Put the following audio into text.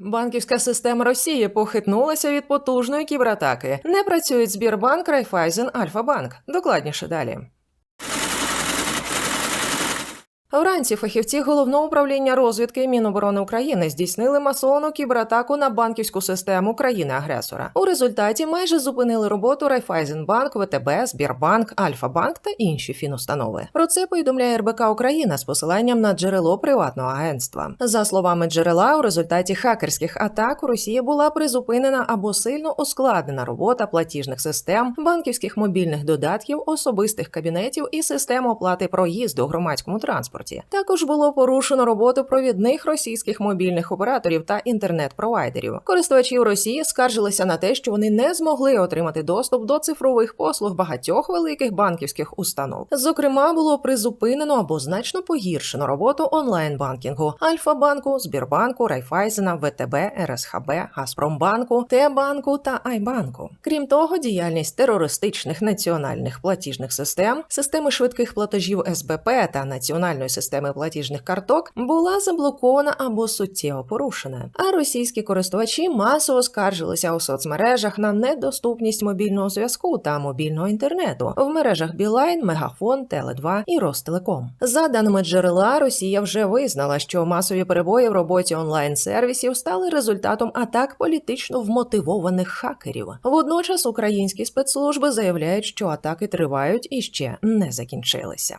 Банківська система Росії похитнулася від потужної кібератаки. Не працюють Збірбанк, Райфайзен, Альфа-Банк. Докладніше далі. Вранці фахівці головного управління розвідки Міноборони України здійснили масовану кібератаку на банківську систему країни-агресора. У результаті майже зупинили роботу Райфайзенбанк, ВТБ, Збірбанк, Альфа-Банк та інші фінустанови. Про це повідомляє РБК Україна з посиланням на джерело приватного агентства. За словами джерела, у результаті хакерських атак у Росії була призупинена або сильно ускладнена робота платіжних систем, банківських мобільних додатків, особистих кабінетів і систем оплати проїзду громадському транспорті. Також було порушено роботу провідних російських мобільних операторів та інтернет-провайдерів. Користувачі у Росії скаржилися на те, що вони не змогли отримати доступ до цифрових послуг багатьох великих банківських установ. Зокрема, було призупинено або значно погіршено роботу онлайн-банкінгу Альфа-банку, Збірбанку, Райфайзена, ВТБ, РСХБ, Газпромбанку, Т-банку та Айбанку. Крім того, діяльність терористичних національних платіжних систем, системи швидких платежів СБП та національної системи платіжних карток була заблокована або суттєво порушена. А російські користувачі масово скаржилися у соцмережах на недоступність мобільного зв'язку та мобільного інтернету в мережах Білайн, Мегафон, Теле2 і Ростелеком. За даними джерела, Росія вже визнала, що масові перебої в роботі онлайн-сервісів стали результатом атак політично вмотивованих хакерів. Водночас українські спецслужби заявляють, що атаки тривають і ще не закінчилися.